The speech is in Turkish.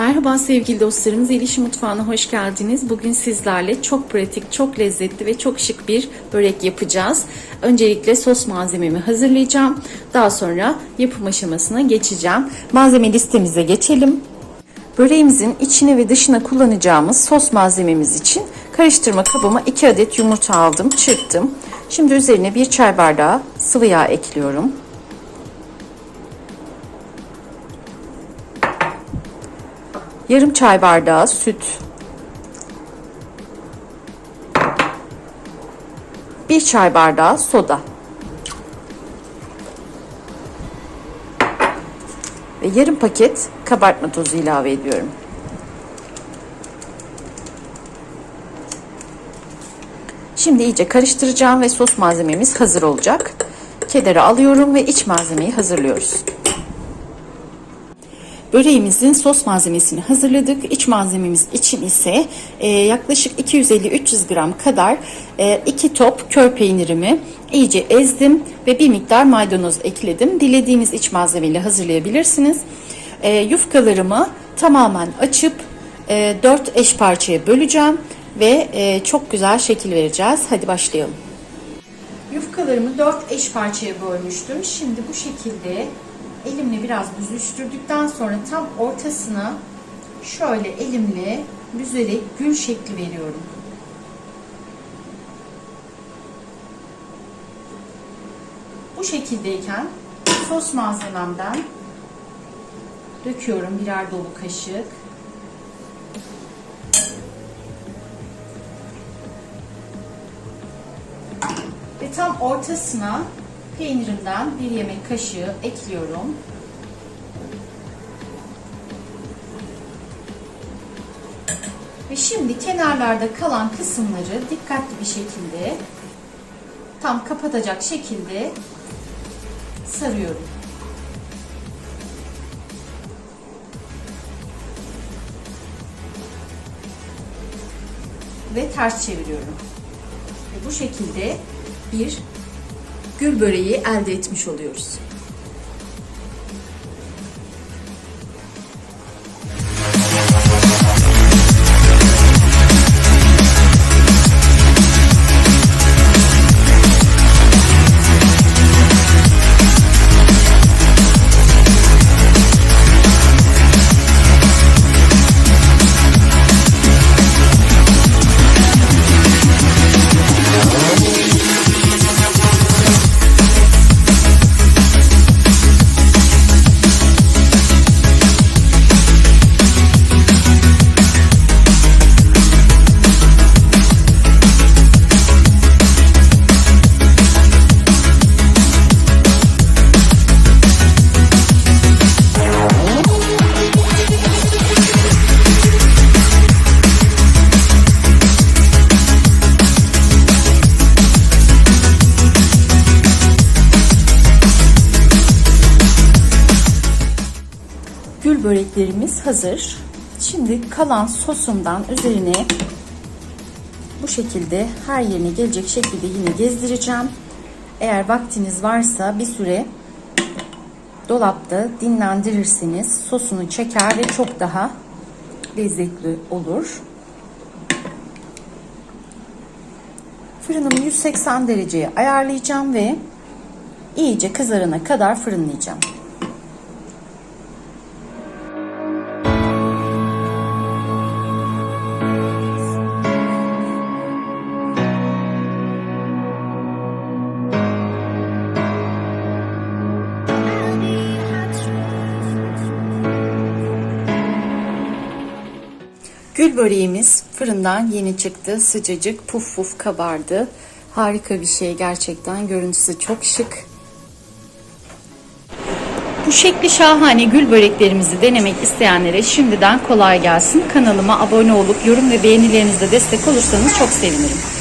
Merhaba sevgili dostlarım, Zelişi Mutfağı'na hoş geldiniz. Bugün sizlerle çok pratik, çok lezzetli ve çok şık bir börek yapacağız. Öncelikle sos malzememi hazırlayacağım. Daha sonra yapım aşamasına geçeceğim. Malzeme listemize geçelim. Böreğimizin içine ve dışına kullanacağımız sos malzememiz için karıştırma kabıma 2 adet yumurta aldım, çırptım. Şimdi üzerine 1 çay bardağı sıvı yağ ekliyorum. Yarım çay bardağı süt. Bir çay bardağı soda. Ve yarım paket kabartma tozu ilave ediyorum. Şimdi iyice karıştıracağım ve sos malzememiz hazır olacak. Kederi alıyorum ve iç malzemeyi hazırlıyoruz. Böreğimizin sos malzemesini hazırladık. İç malzememiz için ise e, yaklaşık 250-300 gram kadar e, iki top kör peynirimi iyice ezdim ve bir miktar maydanoz ekledim. Dilediğiniz iç malzemeyle hazırlayabilirsiniz. E, yufkalarımı tamamen açıp e, 4 eş parçaya böleceğim ve e, çok güzel şekil vereceğiz. Hadi başlayalım. Yufkalarımı 4 eş parçaya bölmüştüm. Şimdi bu şekilde elimle biraz büzüştürdükten sonra tam ortasına şöyle elimle büzerek gül şekli veriyorum. Bu şekildeyken sos malzememden döküyorum birer dolu kaşık. Ve tam ortasına peynirimden bir yemek kaşığı ekliyorum. Ve şimdi kenarlarda kalan kısımları dikkatli bir şekilde tam kapatacak şekilde sarıyorum. Ve ters çeviriyorum. Ve bu şekilde bir gül böreği elde etmiş oluyoruz. Böreklerimiz hazır. Şimdi kalan sosumdan üzerine bu şekilde her yerine gelecek şekilde yine gezdireceğim. Eğer vaktiniz varsa bir süre dolapta dinlendirirseniz sosunu çeker ve çok daha lezzetli olur. Fırınımı 180 dereceye ayarlayacağım ve iyice kızarana kadar fırınlayacağım. Gül böreğimiz fırından yeni çıktı. Sıcacık puf puf kabardı. Harika bir şey gerçekten. Görüntüsü çok şık. Bu şekli şahane gül böreklerimizi denemek isteyenlere şimdiden kolay gelsin. Kanalıma abone olup yorum ve beğenilerinizle destek olursanız çok sevinirim.